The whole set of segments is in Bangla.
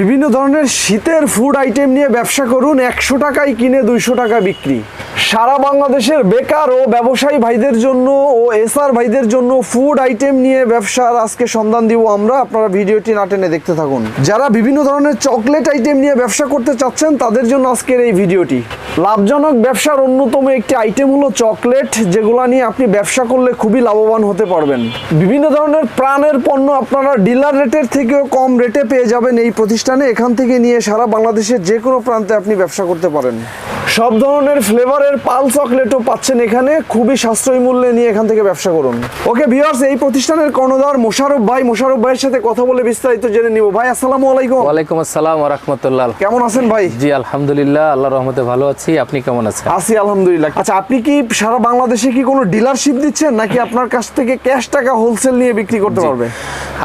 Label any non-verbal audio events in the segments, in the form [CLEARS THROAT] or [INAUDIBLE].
বিভিন্ন ধরনের শীতের ফুড আইটেম নিয়ে ব্যবসা করুন, একশো টাকায় কিনে দুইশো টাকা বিক্রি। সারা বাংলাদেশের বেকার ও ব্যবসায়ী ভাইদের জন্য ও এসআর ভাইদের জন্য ফুড আইটেম নিয়ে ব্যবসার আজকে সন্ধান দিব আমরা। আপনারা ভিডিওটি না টেনে দেখতে থাকুন। যারা বিভিন্ন ধরনের চকলেট আইটেম নিয়ে ব্যবসা করতে চাচ্ছেন, তাদের জন্য আজকের এই ভিডিওটি। লাভজনক ব্যবসার অন্যতম একটি আইটেম হলো চকলেট যেগুলো নিয়ে আপনি ব্যবসা করলে খুবই লাভবান হতে পারবেন। বিভিন্ন ধরনের প্রাণের পণ্য আপনারা ডিলার রেটের থেকেও কম রেটে পেয়ে যাবেন এই প্রতিষ্ঠানে এখান থেকে নিয়ে সারা বাংলাদেশের যে কোনো প্রান্তে আপনি ব্যবসা করতে পারেন। সব ধরনের ফ্লেভারের পাল চকলেটও পাচ্ছেন এখানে। খুবই সাশ্রয়ী মূল্যে নিয়ে এখান থেকে ব্যবসা করুন। ওকে ভিউয়ার্স এই প্রতিষ্ঠানের কর্ণধার মোশারফ ভাই মোশারফ ভাইয়ের সাথে কথা বলে বিস্তারিত জেনে নিব। ভাই আসসালামু আলাইকুম। ওয়ালাইকুম আসসালাম রহমতুল্লাহ। কেমন আছেন ভাই? জি আলহামদুলিল্লাহ আল্লাহ রহমতে ভালো আছি। আপনি কেমন আছেন? আছি আলহামদুলিল্লাহ। আচ্ছা আপনি কি সারা বাংলাদেশে কি কোনো ডিলারশিপ দিচ্ছেন নাকি আপনার কাছ থেকে ক্যাশ টাকা হোলসেল নিয়ে বিক্রি করতে পারবে?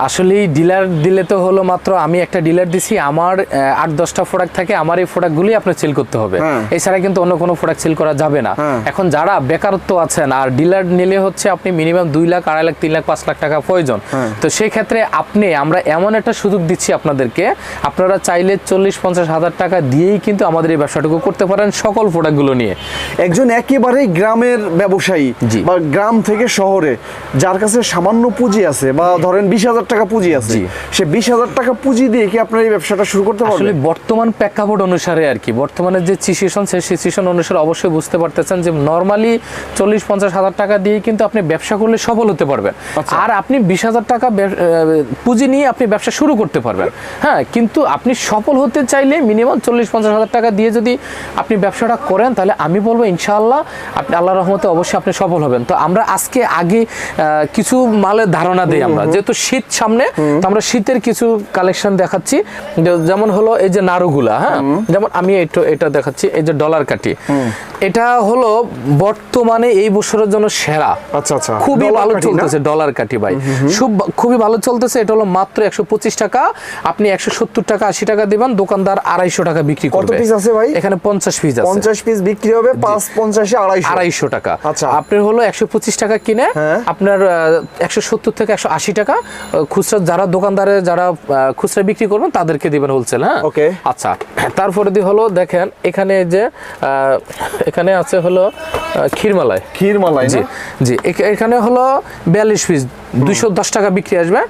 আসলে ডিলার দিলে তো হলো মাত্র আমি একটা ডিলার দিছি। আমার আট দশটা প্রোডাক্ট থাকে। আমার এই প্রোডাক্টগুলি আপনার সেল করতে হবে। হ্যাঁ। এছাড়া কিন্তু অন্য কোনো প্রোডাক্ট সেল করা যাবে না হ্যাঁ। এখন যারা বেকারত্ব আছেন আর ডিলার নিলে হচ্ছে আপনি মিনিমাম দুই লাখ আড়াই লাখ তিন লাখ পাঁচ লাখ টাকা প্রয়োজন হ্যাঁ। তো সেই ক্ষেত্রে আপনি আমরা এমন একটা সুযোগ দিচ্ছি আপনাদেরকে আপনারা চাইলে চল্লিশ পঞ্চাশ হাজার টাকা দিয়েই কিন্তু আমাদের এই ব্যবসাটুকু করতে পারেন সকল প্রোডাক্টগুলো নিয়ে একজন একেবারেই গ্রামের ব্যবসায়ী বা গ্রাম থেকে শহরে যার কাছে সামান্য পুঁজি আছে বা ধরেন বিশ হাজার টাকা পুঁজি আছে। সে বিশ হাজার টাকা পুঁজি দিয়ে কি আপনার এই ব্যবসাটা শুরু করতে আসলে বর্তমান প্রেক্ষাপট অনুসারে আর কি। বর্তমানে যে সিচুয়েশন সেই সিচুয়েশন অনুসারে অবশ্যই বুঝতে পারতেছেন যে নর্মালি চল্লিশ পঞ্চাশ হাজার টাকা দিয়ে কিন্তু আপনি ব্যবসা করলে সফল হতে পারবেন। আচ্ছা। আর আপনি বিশ হাজার টাকা পুঁজি নিয়ে আপনি ব্যবসা শুরু করতে পারবেন। হ্যাঁ কিন্তু আপনি সফল হতে চাইলে মিনিমাম চল্লিশ পঞ্চাশ হাজার টাকা দিয়ে যদি আপনি ব্যবসাটা করেন তাহলে আমি বলব ইনশাআল্লাহ আপনি আল্লাহ রহমতে অবশ্যই আপনি সফল হবেন। তো আমরা আজকে আগে আহ, কিছু মালের ধারণা দিই আমরা। যেহেতু শীত সামনে তো আমরা শীতের কিছু কালেকশন দেখাচ্ছি। যেমন হলো এই যে নাড়ুগুলা হ্যাঁ? যেমন আমি একটু এটা দেখাচ্ছি এই যে ডলার কাটি এটা হলো বর্তমানে এই বছরের জন্য সেরা। আচ্ছা আচ্ছা। খুবই ভালো চলতেছে ডলার কাটি ভাই। খুব খুবই ভালো চলতেছে। এটা হলো মাত্র একশো পঁচিশ টাকা। আপনি একশো সত্তর টাকা আশি টাকা দিবেন দোকানদার আড়াইশো টাকা বিক্রি কত করবে। পিস আছে ভাই? এখানে পঞ্চাশ পিস আছে। পঞ্চাশ পিস বিক্রি হবে পাঁচ পঞ্চাশে আড়াইশো। আড়াইশো টাকা। আচ্ছা। আপনার হলো একশো পঁচিশ টাকা কিনে হ্যাঁ। আপনার একশো সত্তর থেকে একশো আশি টাকা খুচরা যারা দোকানদারে যারা খুচরা বিক্রি করবেন তাদেরকে দিবেন হোলসেল হ্যাঁ? Okay. আচ্ছা তারপরে দিয়ে হলো দেখেন এখানে যে এখানে আছে হলো আহ, ক্ষীরমালাই ক্ষীর মালাই জি জি এখানে হলো বিয়াল্লিশ পিস দুইশো দশ টাকা বিক্রি আসবে।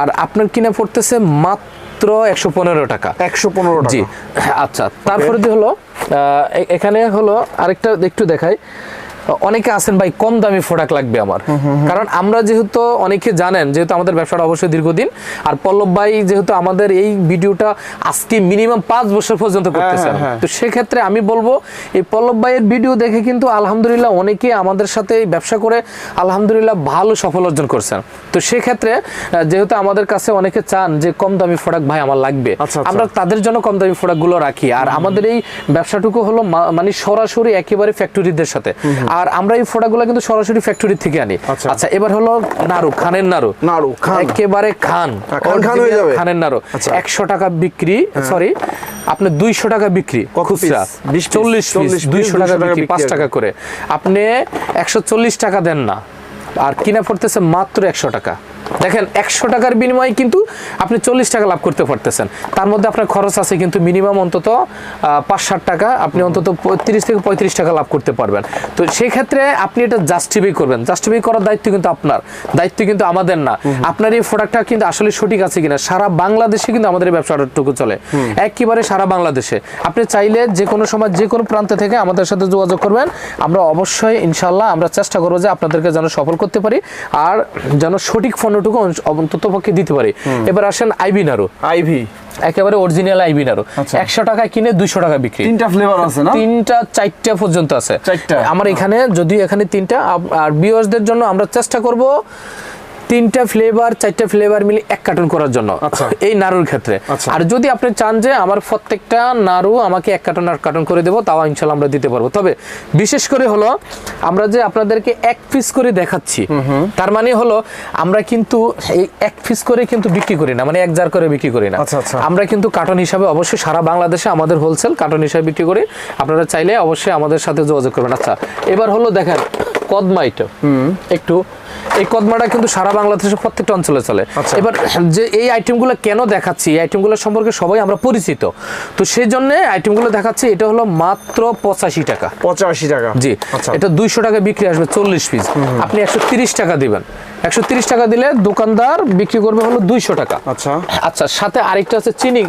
আর আপনার কিনে পড়তেছে মাত্র একশো পনেরো টাকা। একশো পনেরো জি আচ্ছা তারপরে দিয়ে হলো এখানে হলো আরেকটা একটু দেখাই। অনেকে আছেন ভাই কম দামি প্রোডাক্ট লাগবে আমার। কারণ আমরা যেহেতু অনেকে জানেন যেহেতু আমাদের ব্যবসাটা অবশ্যই দীর্ঘদিন আর পল্লব ভাই যেহেতু আমাদের এই ভিডিওটা আজকে মিনিমাম পাঁচ বছর পর্যন্ত করতেছেন। হ্যাঁ, হ্যাঁ। তো সেক্ষেত্রে আমি বলব এই পল্লব ভাইয়ের ভিডিও দেখে কিন্তু আলহামদুলিল্লাহ অনেকে আমাদের সাথে ব্যবসা করে আলহামদুলিল্লাহ ভালো সফল অর্জন করছেন। তো সেক্ষেত্রে যেহেতু আমাদের কাছে অনেকে চান যে কম দামি প্রোডাক্ট ভাই আমার লাগবে। আচ্ছা, আচ্ছা। আমরা তাদের জন্য কম দামি প্রোডাক্টগুলো রাখি। আর আমাদের এই ব্যবসাটুকু হলো মানে সরাসরি একেবারে ফ্যাক্টরিদের সাথে। আর আমরা এই ফোটাগুলো কিন্তু সরাসরি ফ্যাক্টরি থেকে আনি আচ্ছা। আচ্ছা এবার হলো নাড়ু খানের নাড়ু নাড়ু, খান। একেবারে খান হ্যাঁ, খান হয়ে যাবে। খানের নাড়ু আচ্ছা। একশো টাকা বিক্রি সরি আপনি দুইশো টাকা বিক্রি কত খুচরা piece? 20 piece? চল্লিশ পিস 40 piece, দুইশো টাকা 200 টাকা বিক্রি বিক্রি পাঁচ টাকা করে আপনি একশো চল্লিশ টাকা দেন না আর কিনা পড়তেছে মাত্র একশো টাকা দেখেন একশো টাকার বিনিময়ে কিন্তু আপনি চল্লিশ টাকা লাভ করতে পারতেছেন। তার মধ্যে আপনার খরচ আছে কিন্তু মিনিমাম অন্তত পাঁচ ষাট টাকা। আপনি অন্তত তিরিশ থেকে পঁয়ত্রিশ টাকা লাভ করতে পারবেন। তো সেই ক্ষেত্রে আপনি এটা জাস্টিফাই করবেন। জাস্টিফাই করার দায়িত্ব কিন্তু আপনার। দায়িত্ব কিন্তু আমাদের না। আপনার এই প্রোডাক্টটা কিন্তু আসলে সঠিক আছে কিনা? সারা বাংলাদেশে কিন্তু আমাদের এই ব্যবসাটুকু চলে। একেবারে সারা বাংলাদেশে। আপনি চাইলে যে কোনো সময় যে কোনো প্রান্ত থেকে আমাদের সাথে যোগাযোগ করবেন। আমরা অবশ্যই ইনশাল্লাহ আমরা চেষ্টা করব যে আপনাদেরকে যেন সফল করতে পারি। আর যেন সঠিক পণ্যটুকু অন্তত পক্ষে দিতে পারে। এবার আসেন আইবি নাড়ু। আইভি। একেবারে অরিজিনাল আইবি নাড়ু। আচ্ছা। একশো টাকা কিনে দুইশো টাকা বিক্রি। তিনটা ফ্লেভার আছে না? তিনটা চারটা পর্যন্ত আছে? আমার এখানে যদি এখানে তিনটা আর বিওসদের জন্য আমরা চেষ্টা করব তিনটা ফ্লেভার চারটা ফ্লেভার মিলে এক কার্টন করার জন্য। আচ্ছা। এই নাড়ুর ক্ষেত্রে। আচ্ছা। আর যদি আপনি চান যে আমার প্রত্যেকটা নাড়ু আমাকে এক কার্টন আর কার্টন করে দেবো তাও ইনশাল্লাহ আমরা দিতে পারব। তবে বিশেষ করে হলো আমরা যে আপনাদেরকে এক পিস করে দেখাচ্ছি তার মানে হলো আমরা কিন্তু এই এক পিস করে কিন্তু বিক্রি করি না মানে এক জার করে বিক্রি করি না। আচ্ছা। আমরা কিন্তু কার্টন হিসাবে অবশ্যই সারা বাংলাদেশে আমাদের হোলসেল কার্টন হিসাবে বিক্রি করি। আপনারা চাইলে অবশ্যই আমাদের সাথে যোগাযোগ করবেন। আচ্ছা এবার হলো দেখেন কদমা আইটেম একটু এই কদমাটা কিন্তু সারা বাংলাদেশের প্রত্যেকটা অঞ্চলে চলে। আচ্ছা। এবার যে এই আইটেমগুলো কেন দেখাচ্ছি এই আইটেমগুলো সম্পর্কে সবাই আমরা পরিচিত। তো সেই জন্য আইটেমগুলো দেখাচ্ছি এটা হলো মাত্র পঁচাশি টাকা। পঁচাশি টাকা। জি। আচ্ছা। এটা দুইশো টাকা বিক্রি আসবে চল্লিশ পিস আপনি একশো তিরিশ টাকা দিবেন। একশো টাকা দিলে দোকানদার বিক্রি করবে হলো দুইশো টাকা। আচ্ছা। আচ্ছা সাথে আরেকটা আছে চিনি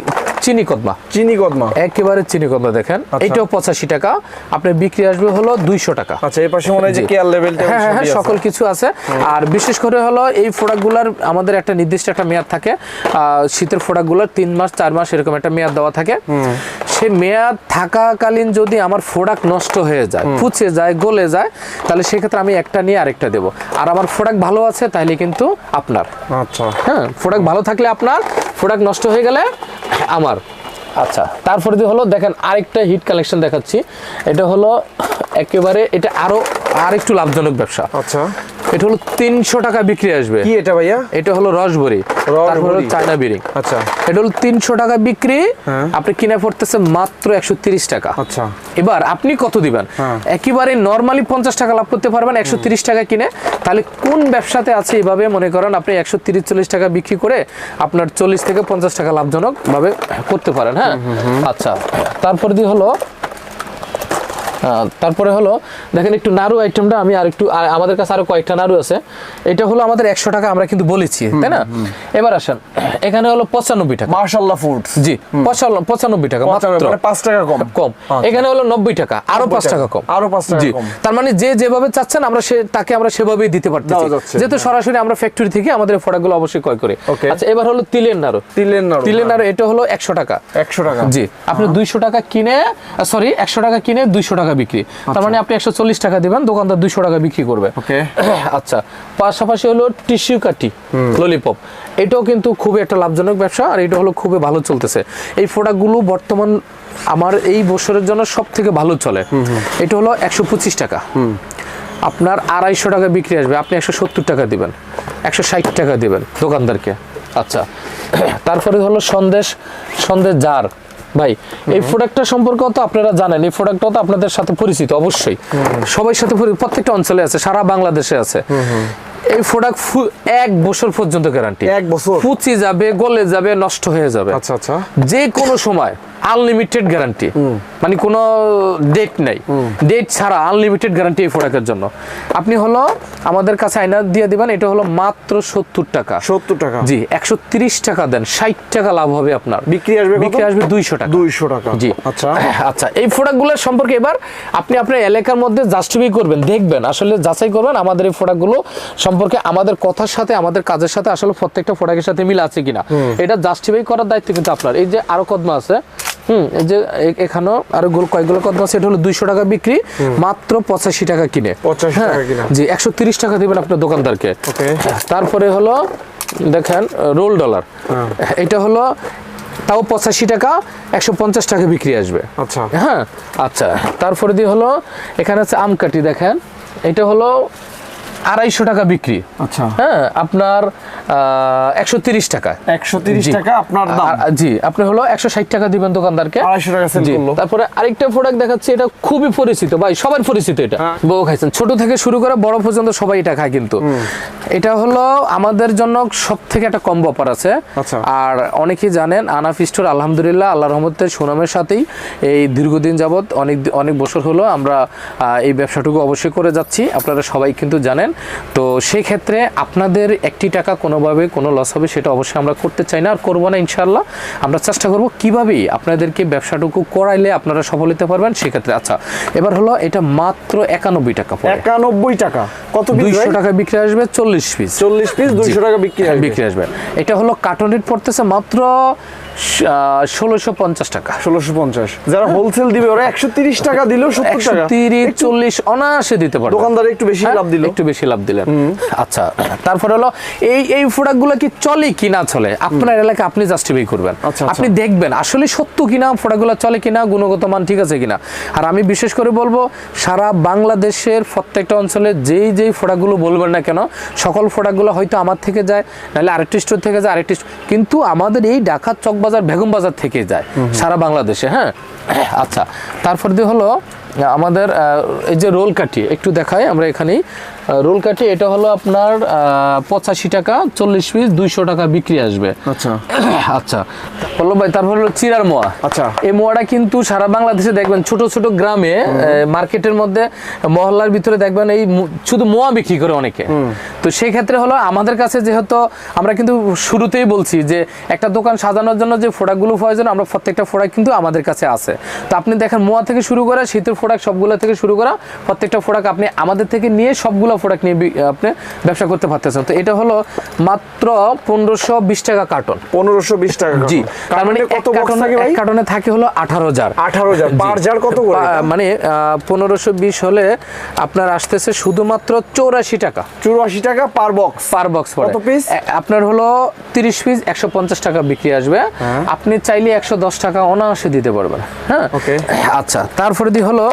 চিনি কদমা। চিনি কদমা। একেবারে চিনি কদমা দেখেন। আচ্ছা। এটাও পঁচাশি টাকা। আপনার বিক্রি আসবে হলো দুইশো টাকা। আচ্ছা এই পাশে মনে হয় যে কেয়ার লেভেলটা হ্যাঁ হ্যাঁ সকল কিছু আছে। আর বিশেষ করে হলো এই প্রোডাক্টগুলোর আমাদের একটা নির্দিষ্ট একটা মেয়াদ থাকে। শীতের প্রোডাক্টগুলোর তিন মাস চার মাস এরকম একটা মেয়াদ দেওয়া থাকে। সেই মেয়াদ থাকাকালীন যদি আমার প্রোডাক্ট নষ্ট হয়ে যায় পুচে যায় গলে যায় তাহলে সেক্ষেত্রে আমি একটা নিয়ে আরেকটা দেবো। আর আমার প্রোডাক্ট ভালো আছে তাহলে কিন্তু আপনার। আচ্ছা। হ্যাঁ প্রোডাক্ট ভালো থাকলে আপনার প্রোডাক্ট নষ্ট হয়ে গেলে আমার। আচ্ছা। তারপরে যদি হলো দেখেন আরেকটা হিট কালেকশন দেখাচ্ছি। এটা হলো একেবারে এটা আরও আর একটু লাভজনক ব্যবসা। আচ্ছা। এটা হলো তিনশো টাকা বিক্রি আসবে। কি এটা ভাইয়া? এটা হলো রসবরি তারপরে হলো চায়না বিরিং আচ্ছা। এটা হলো তিনশো টাকা বিক্রি। হ্যাঁ। আপনি কিনে পড়তেছে মাত্র একশো তিরিশ টাকা। আচ্ছা। এবার আপনি কত দিবেন? হ্যাঁ। একেবারে নর্মালি পঞ্চাশ টাকা লাভ করতে পারবেন একশো তিরিশ টাকা কিনে। তাহলে কোন ব্যবসাতে আছে এভাবে? মনে করেন আপনি একশো তিরিশ চল্লিশ টাকা বিক্রি করে আপনার চল্লিশ থেকে পঞ্চাশ টাকা লাভজনক ভাবে করতে পারেন হ্যাঁ? আচ্ছা। তারপর দিয়ে হলো তারপরে হলো দেখেন একটু নাড়ু আইটেমটা আমি আর একটু আমাদের কাছে আরও কয়েকটা নাড়ু আছে। এটা হলো আমাদের একশো টাকা আমরা কিন্তু বলেছি তাই না? এবার আসেন এখানে হলো পঁচানব্বই টাকা। মার্শাল্লাহ ফুডস জি পঁচানব্বই টাকা মাত্র। মানে পাঁচ টাকা কম। কম। আচ্ছা। এখানে হলো নব্বই টাকা আরও পাঁচ টাকা। কম। আরও পাঁচ টাকা জি তার মানে যে যেভাবে চাচ্ছেন আমরা সে তাকে আমরা সেভাবেই দিতে পারতেছি। যেহেতু সরাসরি আমরা ফ্যাক্টরি থেকে আমাদের প্রোডাক্টগুলো অবশ্যই ক্রয় করি। আচ্ছা এবার হলো তিলের নাড়ু। তিলের নাড়ু তিলের নাড়ু এটা হলো একশো টাকা। একশো টাকা। জি আপনি দুইশো টাকা কিনে সরি একশো টাকা কিনে দুইশো টাকা বিক্রি। তার মানে আপনি একশো চল্লিশ টাকা দিবেন দোকানদার দুইশো টাকা বিক্রি করবে। [CLEARS THROAT] আচ্ছা পাশাপাশি হলো টিস্যু কাটি ললিপপ। এটাও কিন্তু খুবই একটা লাভজনক ব্যবসা আর এটা হলো খুবই ভালো চলতেছে। এই প্রোডাক্টগুলো বর্তমান আমার এই বছরের জন্য সব থেকে ভালো চলে। এটা হলো একশো পঁচিশ টাকা। আপনার আড়াইশো টাকা বিক্রি আসবে আপনি একশো সত্তর টাকা দিবেন একশো ষাট টাকা দিবেন দোকানদারকে। আচ্ছা [CLEARS THROAT] তারপরে হলো সন্দেশ সন্দেশ জার। ভাই এই প্রোডাক্টটা সম্পর্কে তো আপনারা জানেন এই প্রোডাক্টটা তো আপনাদের সাথে পরিচিত অবশ্যই। সবাই সাথে পরি- প্রত্যেকটা অঞ্চলে আছে সারা বাংলাদেশে আছে। এই প্রোডাক্ট এক বছর পর্যন্ত গ্যারান্টি এক বছর? পুচি যাবে গলে যাবে নষ্ট হয়ে যাবে। আচ্ছা আচ্ছা। যে কোনো সময় আনলিমিটেড গ্যারান্টি। মানে কোনো ডেট নাই। ডেট ছাড়া আনলিমিটেড গ্যারান্টি এই প্রোডাক্টের জন্য। আপনি হলো আমাদের কাছে আয়না দিয়ে দিবেন এটা হলো মাত্র সত্তর টাকা। সত্তর টাকা। জি একশো তিরিশ টাকা দেন ষাট টাকা লাভ হবে আপনার। বিক্রি আসবে? বিক্রি আসবে দুইশো টাকা। দুইশো টাকা। জি। আচ্ছা। [COUGHS] আচ্ছা এই প্রোডাক্টগুলোর সম্পর্কে এবার আপনি আপনার এলাকার মধ্যে জাস্টিফাই করবেন দেখবেন। আসলে যাচাই করবেন আমাদের এই প্রোডাক্টগুলো সম্পর্কে আমাদের কথার সাথে আমাদের কাজের সাথে আসলে প্রত্যেকটা প্রোডাক্টের সাথে মিল আছে কিনা। এটা জাস্টিফাই করার দায়িত্ব কিন্তু আপনার। এই যে আরও কদমা আছে হুম এই যে এখানেও আরও গোল কয়েকগুলো কদমা আছে। এটা হলো দুইশো টাকা বিক্রি মাত্র পঁচাশি টাকা কিনে। 85 হ্যাঁ, জি একশো তিরিশ টাকা দিবেন আপনার দোকানদারকে। তারপরে হলো দেখেন রোল ডলার। এটা হলো তাও পঁচাশি টাকা একশো পঞ্চাশ টাকা বিক্রি আসবে। আচ্ছা। হ্যাঁ আচ্ছা। তারপরে দিয়ে হলো এখানে আছে আমকাটি দেখেন। এটা হলো আড়াইশো টাকা বিক্রি। আচ্ছা। হ্যাঁ আপনার একশো তিরিশ টাকা। একশো তিরিশ। টাকা আপনার জি আপনি হলো একশো ষাট টাকা দিবেন দোকানদারকে। আড়াইশো টাকা সেল করল। তারপরে আরেকটা প্রোডাক্ট দেখাচ্ছি এটা খুবই পরিচিত ভাই সবার পরিচিত এটা। হ্যাঁ। বউ খাইছেন। ছোট থেকে শুরু করে বড় পর্যন্ত সবাই এটা খায় কিন্তু। এটা হলো আমাদের জন্য সব থেকে একটা কম ব্যাপার আছে। আচ্ছা। আর অনেকেই জানেন আনাফ স্টোর আলহামদুলিল্লাহ আল্লাহ রহমতের সুনামের সাথেই এই দীর্ঘদিন যাবৎ অনেক অনেক বছর হলো আমরা এই ব্যবসাটুকু অবশ্যই করে যাচ্ছি। আপনারা সবাই কিন্তু জানেন তো সেই ক্ষেত্রে আপনাদের একটি টাকা কোনোভাবে কোনো লস হবে সেটা অবশ্যই আমরা করতে চাই না আর করব না ইনশাল্লাহ আমরা চেষ্টা করব কিভাবেই আপনাদেরকে ব্যবসাটুকু করাইলে আপনারা সফল হতে পারবেন সেক্ষেত্রে আচ্ছা এবার হলো এটা মাত্র একানব্বই টাকা একানব্বই টাকা। কত দুইশো টাকা বিক্রি আসবে চল্লিশ পিস চল্লিশ পিস দুইশো টাকা বিক্রি বিক্রি আসবে। এটা হলো কার্টন রেট পড়তেছে মাত্র ষোলোশো পঞ্চাশ টাকা। ষোলোশো পঞ্চাশ। যারা হোলসেল দিবে ওরা একশো তিরিশ টাকা দিলেও সত্তর টাকা। তিরিশ চল্লিশ অনায়াসে দিতে পারবে। দোকানদার একটু বেশি হ্যাঁ, লাভ দিল। একটু বেশি লাভ দিলেন। আচ্ছা তারপরে হলো এই এই প্রোডাক্টগুলো কি চলে কি না চলে? আপনার এলাকায় আপনি জাস্টিফাই করবেন। আচ্ছা, আচ্ছা। আপনি দেখবেন আসলে সত্য কিনা প্রোডাক্টগুলো চলে কিনা গুণগত মান ঠিক আছে কিনা। আর আমি বিশেষ করে বলব সারা বাংলাদেশের প্রত্যেকটা অঞ্চলে যেই যেই প্রোডাক্টগুলো বলবেন না কেন সকল প্রোডাক্টগুলো হয়তো আমার থেকে যায় নাহলে আরেকটি স্টোর থেকে যায় আরেকটি কিন্তু আমাদের এই ঢাকা চকবাজার বেগম বাজার থেকে যায় সারা বাংলাদেশে হ্যাঁ? [COUGHS] আচ্ছা তারপর দিয়ে হলো আমাদের আহ, এই যে রোল কাঠি একটু দেখাই আমরা এখানেই রোল কাঠি এটা হলো আপনার পঁচাশি টাকা চল্লিশ পিস দুইশো টাকা বিক্রি আসবে। আচ্ছা। [CLEARS THROAT] আচ্ছা। পল্লব ভাই তারপর হলো চিরার মোয়া। আচ্ছা। এই মোয়াটা কিন্তু সারা বাংলাদেশে দেখবেন ছোট ছোট গ্রামে মার্কেটের মধ্যে মহল্লার ভিতরে দেখবেন এই শুধু মোয়া বিক্রি করে অনেকে। তো সেই ক্ষেত্রে হলো আমাদের কাছে যেহেতু আমরা কিন্তু শুরুতেই বলছি যে একটা দোকান সাজানোর জন্য যে প্রোডাক্টগুলো প্রয়োজন আমরা প্রত্যেকটা প্রোডাক্ট কিন্তু আমাদের কাছে আছে। তো আপনি দেখেন মোয়া থেকে শুরু করা শীতের প্রোডাক্ট সবগুলো থেকে শুরু করা প্রত্যেকটা প্রোডাক্ট আপনি আমাদের থেকে নিয়ে সবগুলো প্রোডাক্ট নিয়ে আপনি ব্যবসা করতে পারতেছেন। তো এটা হলো মাত্র পনেরোশো বিশ টাকা কার্টন। পনেরোশো বিশ টাকা জি তার মানে কত থাকে ভাই? কার্টনে থাকে হলো আঠারো হাজার। আঠারো হাজার। পার জার কত করে মানে পনেরোশো বিশ হলে আপনার আসতেছে শুধুমাত্র চৌরাশি টাকা। চুরাশি টাকা পার বক্স পার বক্স কত? এ- আপনার হলো তিরিশ পিস একশো পঞ্চাশ টাকা বিক্রি আসবে। আপনি চাইলে একশো দশ টাকা অনায়াসে দিতে পারবেন। হ্যাঁ. আচ্ছা তারপরে দিয়ে হলো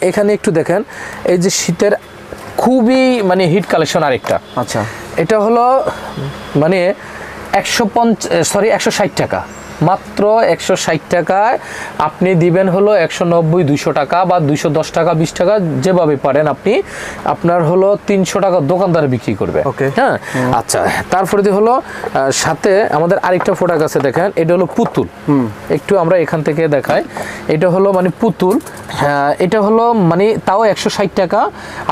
এখানে একটু দেখেন এই যে শীতের খুবই মানে হিট কালেকশন আরেকটা। আচ্ছা। এটা হলো মানে একশো পঞ্চ সরি একশো ষাট টাকা। মাত্র একশো ষাট টাকায় আপনি দিবেন হলো একশো নব্বই দুইশো টাকা বা দুইশো দশ টাকা বিশ টাকা যেভাবে পারেন আপনি। আপনার হলো তিনশো টাকা দোকানদার বিক্রি করবে. হ্যাঁ? আচ্ছা তারপরে হলো সাথে আমাদের আরেকটা প্রোডাক্ট আছে দেখেন এটা হলো পুতুল। একটু আমরা এখান থেকে দেখাই। এটা হলো মানে পুতুল। হ্যাঁ, এটা হলো মানে তাও একশো ষাট টাকা।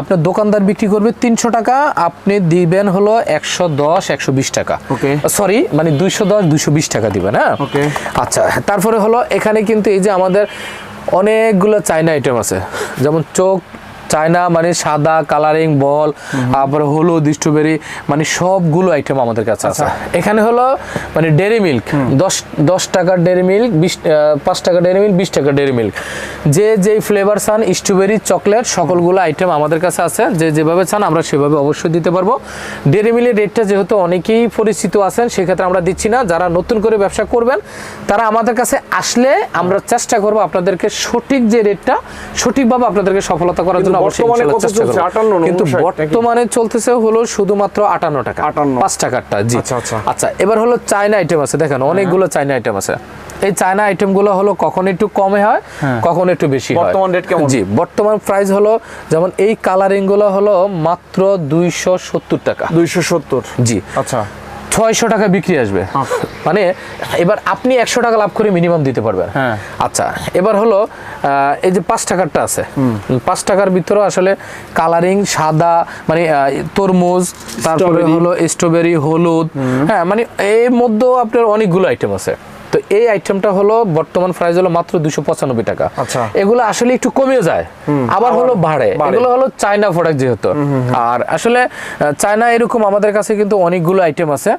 আপনার দোকানদার বিক্রি করবে তিনশো টাকা। আপনি দিবেন হলো একশো দশ একশো বিশ টাকা. সরি মানে দুইশো দশ দুইশো বিশ টাকা দিবেন হ্যাঁ? আচ্ছা তারপরে হলো এখানে কিন্তু এই যে আমাদের অনেকগুলো চাইনা আইটেম আছে। যেমন চোখ চায়না মানে সাদা কালারিং বল তারপরে হলুদ স্ট্রবেরি মানে সবগুলো আইটেম আমাদের কাছে আছে। এখানে হলো মানে ডেরি মিল্ক দশ দশ টাকার ডেরি মিল্ক বিশ পাঁচ টাকা ডেরি মিল্ক বিশ টাকা ডেরি মিল্ক যে যেই ফ্লেভার চান স্ট্রবেরি চকলেট সকলগুলো আইটেম আমাদের কাছে আছে। যে যেভাবে চান আমরা সেভাবে অবশ্যই দিতে পারব। ডেরি মিলের রেটটা যেহেতু অনেকেই পরিচিত আছেন সেক্ষেত্রে আমরা দিচ্ছি না। যারা নতুন করে ব্যবসা করবেন তারা আমাদের কাছে আসলে আমরা চেষ্টা করব আপনাদেরকে সঠিক যে রেটটা সঠিকভাবে আপনাদেরকে সফলতা করার জন্য অবশ্যই বর্তমানে ইনশাআল্লাহ চেষ্টা করব। কিন্তু বর্তমানে চলতেছে হলো শুধুমাত্র আটান্ন টাকা। 58 পাঁচ টাকারটা জি। আচ্ছা, আচ্ছা। আচ্ছা এবার হলো চায়না আইটেম আছে। দেখেন অনেকগুলো চায়না আইটেম আছে। এই চায়না আইটেমগুলো হলো কখন একটু কমে হয় কখন একটু বেশি হয়। বর্তমান rate কেমন? জি বর্তমান প্রাইস হলো যেমন এই কালারিংগুলো হলো মাত্র দুইশো সত্তর টাকা। দুইশো সত্তর। জি। আচ্ছা। ছয়শো টাকা বিক্রি আসবে। মানে এবার আপনি একশো টাকা লাভ করে মিনিমাম দিতে পারবেন। হ্যাঁ। আচ্ছা এবার হলো আহ, এই যে পাঁচ টাকারটা আছে। পাঁচ টাকার ভিতরে আসলে কালারিং সাদা মানে তরমুজ তারপরে হলো স্ট্রবেরি হলুদ। হ্যাঁ মানে এর মধ্যেও আপনার অনেকগুলো আইটেম আছে। এই আইটেমটা হলো বর্তমান প্রাইস হলো মাত্র দুশো পঁচানব্বই টাকা। আচ্ছা। এগুলো আসলে একটু কমে যায় আবার হলো বাড়ে। এগুলো হলো চায়না প্রোডাক্ট যেহেতু। আর আসলে চায়না এরকম আমাদের কাছে কিন্তু অনেকগুলো আইটেম আছে।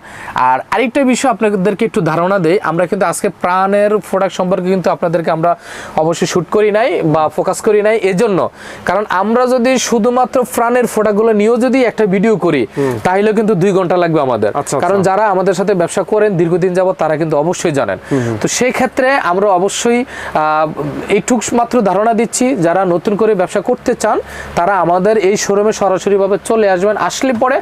আর আরেকটা বিষয় আপনাদেরকে একটু ধারণা দেই আমরা কিন্তু আজকে প্রাণের প্রোডাক্ট সম্পর্কে কিন্তু আপনাদেরকে আমরা অবশ্যই শুট করি নাই বা ফোকাস করি নাই। এজন্য কারণ আমরা যদি শুধুমাত্র প্রাণের প্রোডাক্টগুলো নিয়েও যদি একটা ভিডিও করি তাহলে কিন্তু দুই ঘণ্টা লাগবে আমাদের। আচ্ছা, কারণ আচ্ছা। যারা আমাদের সাথে ব্যবসা করেন দীর্ঘদিন যাবত তারা কিন্তু অবশ্যই জানেন। তো সেই ক্ষেত্রে আমরা অবশ্যই এইটুক মাত্র ধারণা দিচ্ছি যারা নতুন করে ব্যবসা করতে চান তারা আমাদের এই শোরুমে সরাসরিভাবে চলে আসবেন আসলে পরে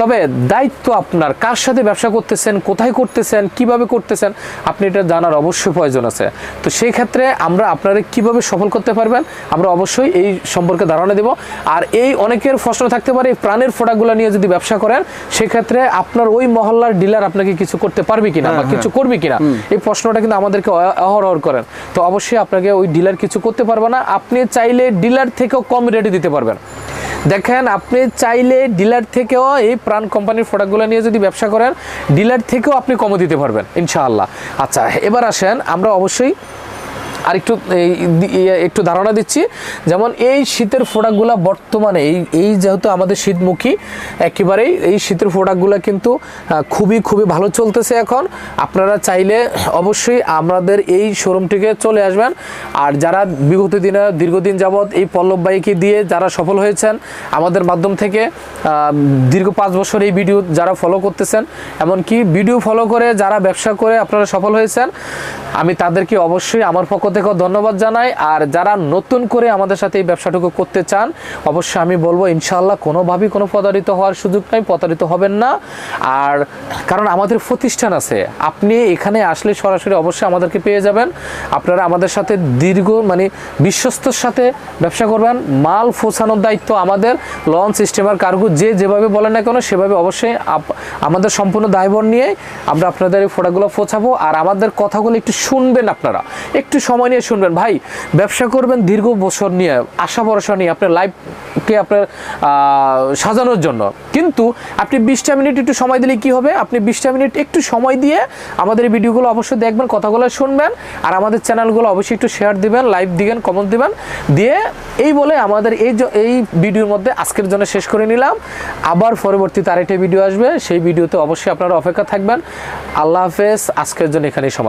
তবে দায়িত্ব আপনার কার সাথে ব্যবসা করতেছেন কোথায় করতেছেন কীভাবে করতেছেন আপনি এটা জানার অবশ্যই প্রয়োজন আছে। তো সেই ক্ষেত্রে আমরা আপনারা কীভাবে সফল করতে পারবেন আমরা অবশ্যই এই সম্পর্কে ধারণা দেব। আর এই অনেকের প্রশ্ন থাকতে পারে প্রাণের প্রোডাক্টগুলো নিয়ে যদি ব্যবসা করেন সেক্ষেত্রে আপনার ওই মহল্লার ডিলার আপনাকে কিছু করতে পারবে কিনা বা কিছু করবে কিনা? এই প্রশ্নটা কিন্তু আমাদেরকে অহরহর অহরহ করেন। তো অবশ্যই আপনাকে ওই ডিলার কিছু করতে পারবে না। আপনি চাইলে ডিলার থেকেও কম রেটে দিতে পারবেন। দেখেন, আপনি চাইলে ডিলার থেকেও এই প্রাণ কোম্পানির প্রোডাক্টগুলো নিয়ে যদি ব্যবসা করেন ডিলার থেকেও আপনি কমে দিতে পারবেন, ইনশাআল্লাহ। আচ্ছা এবার আসেন, আমরা অবশ্যই আর একটু ইয়ে একটু ধারণা দিচ্ছি। যেমন এই শীতের প্রোডাক্টগুলো বর্তমানে, এই এই যেহেতু আমাদের শীতমুখী, একেবারেই এই শীতের প্রোডাক্টগুলো কিন্তু খুবই খুবই ভালো চলতেছে এখন। আপনারা চাইলে অবশ্যই আমাদের এই শোরুমটিকে চলে আসবেন। আর যারা বিগত দিনে, দীর্ঘদিন যাবৎ এই পল্লব বাইকে দিয়ে যারা সফল হয়েছেন, আমাদের মাধ্যম থেকে দীর্ঘ পাঁচ বছর এই ভিডিও যারা ফলো করতেছেন, এমনকি ভিডিও ফলো করে যারা ব্যবসা করে আপনারা সফল হয়েছেন, আমি তাদেরকে অবশ্যই আমার পক্ষ থেকেও ধন্যবাদ জানাই। আর যারা নতুন করে আমাদের সাথে এই ব্যবসাটুকু করতে চান, অবশ্যই আমি বলব ইনশাল্লাহ কোনোভাবেই কোনো প্রতারিত হওয়ার সুযোগ নাই, প্রতারিত হবেন না। আর কারণ আমাদের প্রতিষ্ঠান আছে, আপনি এখানে আসলে সরাসরি অবশ্যই আমাদেরকে পেয়ে যাবেন। আপনারা আমাদের সাথে দীর্ঘ মানে বিশ্বস্তর সাথে ব্যবসা করবেন। মাল পৌঁছানোর দায়িত্ব আমাদের, লঞ্চ, স্টিমার, কার্গো, যে যেভাবে বলেন না কেন, সেভাবে অবশ্যই আমাদের সম্পূর্ণ দায়ভার নিয়ে আমরা আপনাদের এই ফোটাগুলো পৌঁছাবো আর আমাদের কথাগুলো একটু শুনবেন আপনারা। একটু সময় নিয়ে শুনবেন। ভাই, ব্যবসা করবেন দীর্ঘ বছর নিয়ে, আশা ভরসা নিয়ে আপনার লাইফকে আপনার সাজানোর জন্য। কিন্তু আপনি বিশটা মিনিট একটু সময় দিলে কি হবে? আপনি বিশটা মিনিট একটু সময় দিয়ে আমাদের ভিডিওগুলো অবশ্যই দেখবেন, কথাগুলো শুনবেন, আর আমাদের চ্যানেলগুলো অবশ্যই একটু শেয়ার দিবেন লাইভ দিবেন কমেন্ট দিবেন। দিয়ে এই বলে আমাদের এই এই ভিডিওর মধ্যে আজকের জন্য শেষ করে নিলাম। আবার পরবর্তীতে আরেকটা ভিডিও আসবে, সেই ভিডিওতে অবশ্যই আপনারা অপেক্ষা থাকবেন। আল্লাহ হাফেজ, আজকের জন্য এখানেই সমাপ্ত।